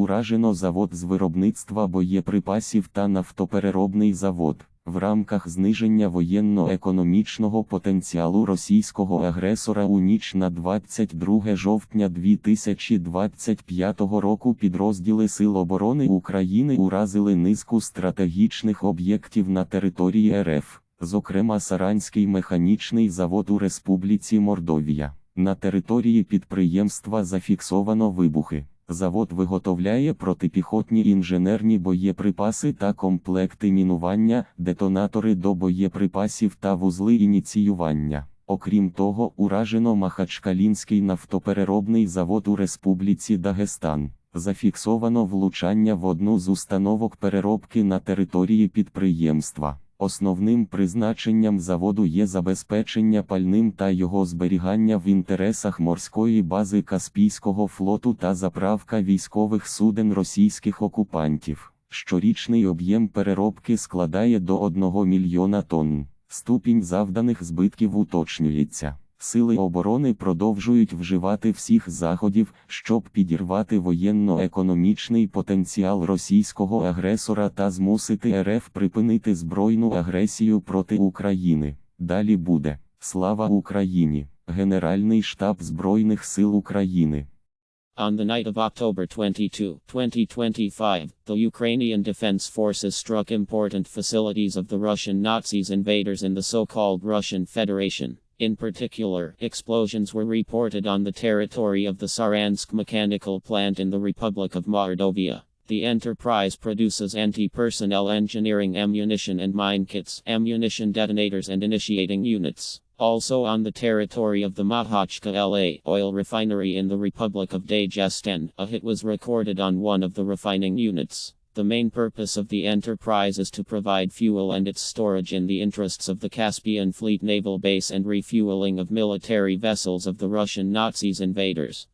Уражено завод з виробництва боєприпасів та нафтопереробний завод. В рамках зниження воєнно-економічного потенціалу російського агресора у ніч на 22 жовтня 2025 року підрозділи Сил оборони України уразили низку стратегічних об'єктів на території РФ, зокрема Саранський механічний завод у Республіці Мордовія. На території підприємства зафіксовано вибухи. Завод виготовляє протипіхотні інженерні боєприпаси та комплекти мінування, детонатори до боєприпасів та вузли ініціювання. Окрім того, уражено Махачкалінський нафтопереробний завод у Республіці Дагестан. Зафіксовано влучання в одну з установок переробки на території підприємства. Основним призначенням заводу є забезпечення пальним та його зберігання в інтересах морської бази Каспійського флоту та заправка військових суден російських окупантів. Щорічний об'єм переробки складає до 1 мільйона тонн. Ступінь завданих збитків уточнюється. Сили оборони продовжують вживати всіх заходів, щоб підірвати воєнно-економічний потенціал російського агресора та змусити РФ припинити збройну агресію проти України. Далі буде Слава Україні! Генеральний штаб Збройних сил України. On the night of October 22, 2025, the Ukrainian Defense Forces struck important facilities of the Russian Nazis invaders in the so called Russian Federation. In particular, explosions were reported on the territory of the Saransk mechanical plant in the Republic of Mordovia. The enterprise produces anti personnel engineering ammunition and mine kits, ammunition detonators, and initiating units. Also on the territory of the Mahachka LA oil refinery in the Republic of Dagestan, a hit was recorded on one of the refining units. The main purpose of the enterprise is to provide fuel and its storage in the interests of the Caspian Fleet naval base and refueling of military vessels of the Russian Nazis invaders.